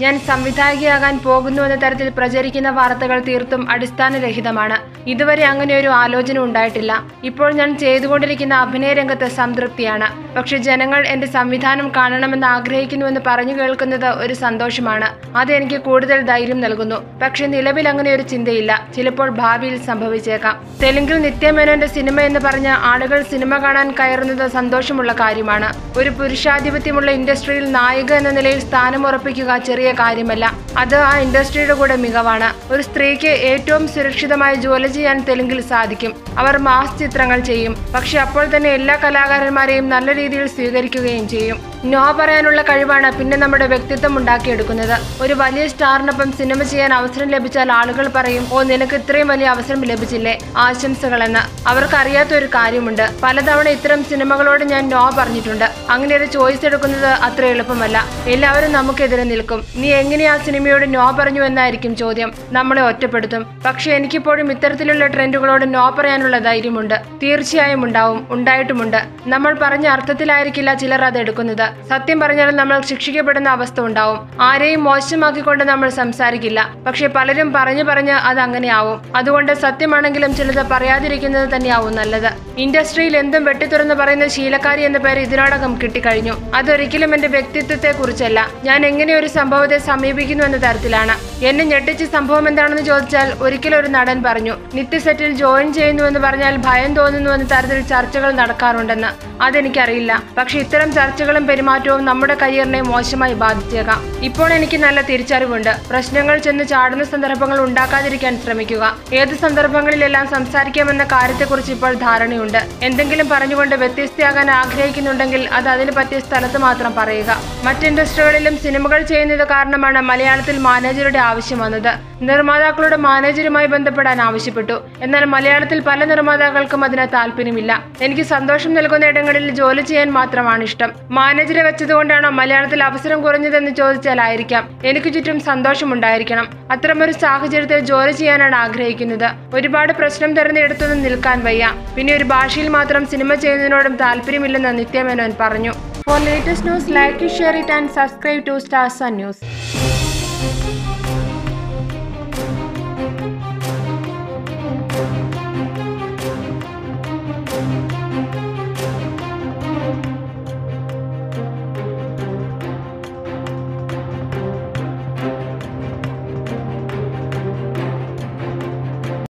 ഞാൻ സംവിധായകയാകാൻ പോകുന്നു എന്ന തരത്തിൽ പ്രചരിക്കുന്ന വാർത്തകൾ തീർത്തും അടിസ്ഥാനരഹിതമാണ്. ഇതുവരെ അങ്ങനെ ഒരു ആലോചന ഉണ്ടായിട്ടില്ല. ഇപ്പോൾ ഞാൻ ചെയ്തുകൊണ്ടിരിക്കുന്ന അഭിനയ രംഗത്ത് സംതൃപ്തിയാണ്. പക്ഷെ ജനങ്ങൾ എന്റെ സംവിധാനം കാണണമെന്ന് ആഗ്രഹിക്കുന്നുവെന്ന് പറഞ്ഞു കേൾക്കുന്നത് ഒരു സന്തോഷമാണ്. അത് എനിക്ക് കൂടുതൽ ധൈര്യം നൽകുന്നു. പക്ഷെ നിലവിൽ അങ്ങനെ ഒരു ചിന്തയില്ല. ചിലപ്പോൾ ഭാവിയിൽ സംഭവിച്ചേക്കാം. തെലുങ്കിൽ നിത്യമേനോന്റെ സിനിമ എന്ന് പറഞ്ഞ ആളുകൾ സിനിമ കാണാൻ കയറുന്നത് സന്തോഷമുള്ള കാര്യമാണ്. ഒരു പുരുഷാധിപത്യമുള്ള ഇൻഡസ്ട്രിയിൽ നായിക എന്ന നിലയിൽ സ്ഥാനം ഉറപ്പിക്കുക ചെറിയ കാര്യമല്ല. അത് ആ ഇൻഡസ്ട്രിയുടെ കൂടെ മികവാണ്. ഒരു സ്ത്രീക്ക് ഏറ്റവും സുരക്ഷിതമായി ജോലി ചെയ്യാൻ തെലുങ്കിൽ സാധിക്കും. അവർ മാസ് ചിത്രങ്ങൾ ചെയ്യും. പക്ഷെ അപ്പോൾ തന്നെ എല്ലാ കലാകാരന്മാരെയും നല്ല രീതിയിൽ സ്വീകരിക്കുകയും ചെയ്യും. നോ പറയാനുള്ള കഴിവാണ് പിന്നെ നമ്മുടെ വ്യക്തിത്വം ഉണ്ടാക്കിയെടുക്കുന്നത്. ഒരു വലിയ സ്റ്റാറിനൊപ്പം സിനിമ ചെയ്യാൻ അവസരം ലഭിച്ചാൽ ആളുകൾ പറയും ഓ നിനക്ക് ഇത്രയും വലിയ അവസരം ലഭിച്ചില്ലേ? ആശംസകളെന്ന്. അവർക്ക് അറിയാത്ത ഒരു കാര്യമുണ്ട്. പലതവണ ഇത്തരം സിനിമകളോട് ഞാൻ നോ പറഞ്ഞിട്ടുണ്ട്. അങ്ങനെ ഒരു ചോയ്സ് എടുക്കുന്നത് അത്ര എളുപ്പമല്ല. എല്ലാവരും നമുക്കെതിരെ നിൽക്കും. നീ എങ്ങനെ ആ സിനിമയോട് നോ പറഞ്ഞു എന്നായിരിക്കും ചോദ്യം. നമ്മളെ ഒറ്റപ്പെടുത്തും. പക്ഷെ എനിക്കിപ്പോഴും ഇത്തരത്തിലുള്ള ട്രെൻഡുകളോട് നോ പറയാനുള്ള ധൈര്യമുണ്ട്. തീർച്ചയായും ഉണ്ടാവും. ഉണ്ടായിട്ടുമുണ്ട്. നമ്മൾ പറഞ്ഞ അർത്ഥത്തിലായിരിക്കില്ല ചിലർ അത് എടുക്കുന്നത് സത്യം പറഞ്ഞാലും നമ്മൾ ശിക്ഷിക്കപ്പെടുന്ന അവസ്ഥ ഉണ്ടാവും. ആരെയും മോശമാക്കിക്കൊണ്ട് നമ്മൾ സംസാരിക്കില്ല. പക്ഷെ പലരും പറഞ്ഞു പറഞ്ഞ് അത് അങ്ങനെയാവും. അതുകൊണ്ട് സത്യമാണെങ്കിലും ചിലത് പറയാതിരിക്കുന്നത് തന്നെയാവും നല്ലത്. ഇൻഡസ്ട്രിയിൽ എന്തും വെട്ടിത്തുറന്ന് പറയുന്ന ശീലക്കാരി എന്ന പേര് ഇതിനോടകം കിട്ടിക്കഴിഞ്ഞു. അതൊരിക്കലും എന്റെ വ്യക്തിത്വത്തെ കുറിച്ചല്ല ഞാൻ എങ്ങനെ ഒരു സംഭവത്തെ സമീപിക്കുന്നു എന്ന തരത്തിലാണ്. എന്നെ ഞെട്ടിച്ച സംഭവം എന്താണെന്ന് ചോദിച്ചാൽ ഒരിക്കലും ഒരു നടൻ പറഞ്ഞു നിത്യ സെറ്റിൽ ജോയിൻ ചെയ്യുന്നു എന്ന് പറഞ്ഞാൽ ഭയം തോന്നുന്നു എന്ന തരത്തിൽ ചർച്ചകൾ നടക്കാറുണ്ടെന്ന്. അതെനിക്കറിയില്ല. പക്ഷെ ഇത്തരം ചർച്ചകളും പെരുമാറ്റവും നമ്മുടെ കരിയറിനെ മോശമായി ബാധിച്ചേക്കാം. ഇപ്പോൾ എനിക്ക് നല്ല തിരിച്ചറിവുണ്ട്. പ്രശ്നങ്ങൾ ചെന്ന് ചാടുന്ന സന്ദർഭങ്ങൾ ഉണ്ടാക്കാതിരിക്കാൻ ശ്രമിക്കുക. ഏത് സന്ദർഭങ്ങളിലെല്ലാം സംസാരിക്കാമെന്ന കാര്യത്തെക്കുറിച്ച് ഇപ്പോൾ ധാരണയുണ്ട്. എന്തെങ്കിലും പറഞ്ഞുകൊണ്ട് വ്യത്യസ്തയാകാൻ ആഗ്രഹിക്കുന്നുണ്ടെങ്കിൽ അത് അതിന് പറ്റിയ സ്ഥലത്ത് മാത്രം പറയുക. മറ്റ് ഇൻഡസ്ട്രികളിലും സിനിമകൾ ചെയ്യുന്നത് കാരണമാണ് മലയാളത്തിൽ മാനേജറുടെ ആവശ്യം വന്നത്. നിർമ്മാതാക്കളുടെ മാനേജരുമായി ബന്ധപ്പെടാൻ ആവശ്യപ്പെട്ടു. എന്നാൽ മലയാളത്തിൽ പല നിർമ്മാതാക്കൾക്കും അതിന് താല്പര്യമില്ല. എനിക്ക് സന്തോഷം നൽകുന്ന ഇടങ്ങളിൽ ജോലി ചെയ്യാൻ മാത്രമാണ് ഇഷ്ടം. മാനേജരെ വെച്ചതുകൊണ്ടാണോ മലയാളത്തിൽ അവസരം കുറഞ്ഞതെന്ന് ചോദിച്ചാലായിരിക്കാം എനിക്ക് ചുറ്റും സന്തോഷമുണ്ടായിരിക്കണം അത്തരമൊരു സാഹചര്യത്തിൽ ജോലി ചെയ്യാനാണ് ആഗ്രഹിക്കുന്നത്. ഒരുപാട് പ്രശ്നം തെരഞ്ഞെടുത്തൊന്നും നിൽക്കാൻ വയ്യ. പിന്നെ ഒരു ഭാഷയിൽ മാത്രം സിനിമ ചെയ്യുന്നതിനോടും താല്പര്യമില്ലെന്ന് നിത്യമേനോൻ പറഞ്ഞു. For latest news like share it and subscribe to Stars News